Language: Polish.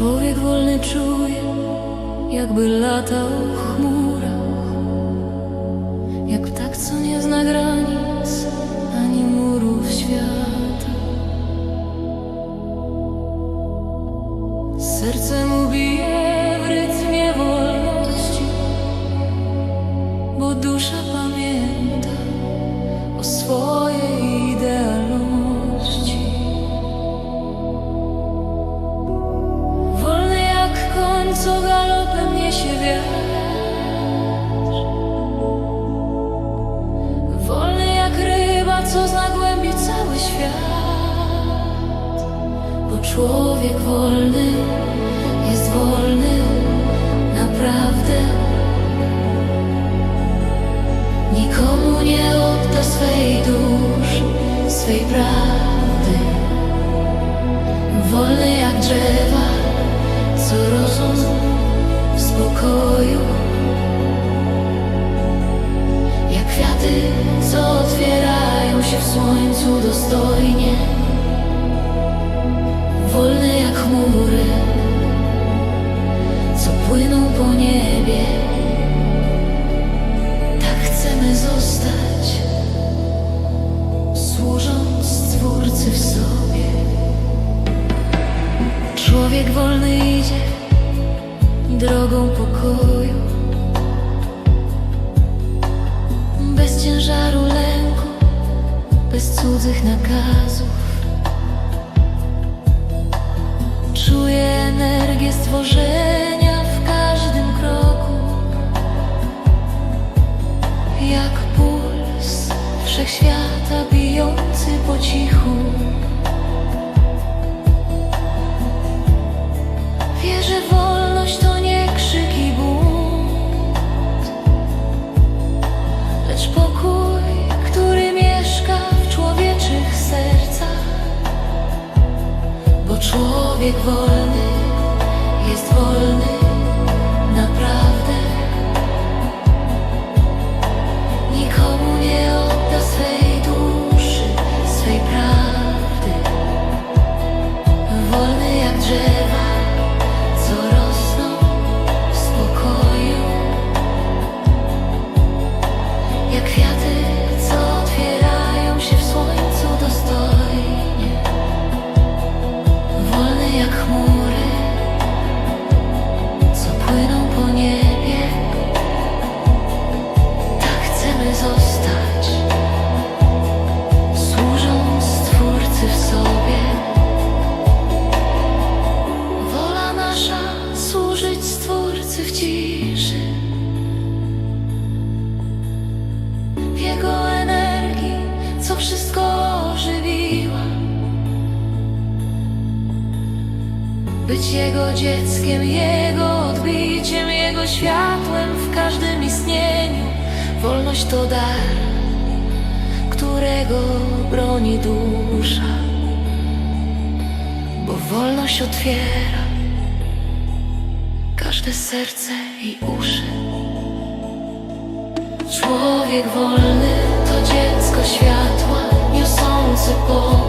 wolny czuję, jakby latał w chmurach, jak ptak, co nie zna granic ani murów świata. Serce mu bije w rytmie wolności, bo dusza Wolny jak ryba, co zna głębi cały świat. Bo człowiek wolny jest wolny naprawdę. Nikomu nie odda swej duszy, swej prawdy. Wolny jak drzewa, dostojnie. Wolny jak chmury, co płyną po niebie. Tak chcemy zostać, służąc Stwórcy w sobie. Człowiek wolny idzie drogą pokoju, cudzych nakazów. Czuję energię stworzenia w każdym kroku, jak puls wszechświata bijący po cichu. Wierzę, wolność człowiek wolny Stwórcy w ciszy. W Jego energii, co wszystko ożywiła. Być Jego dzieckiem, Jego odbiciem, Jego światłem w każdym istnieniu. Wolność to dar, którego broni dusza, bo wolność otwiera każde serce i uszy. Człowiek wolny to dziecko światła, niosący pokój,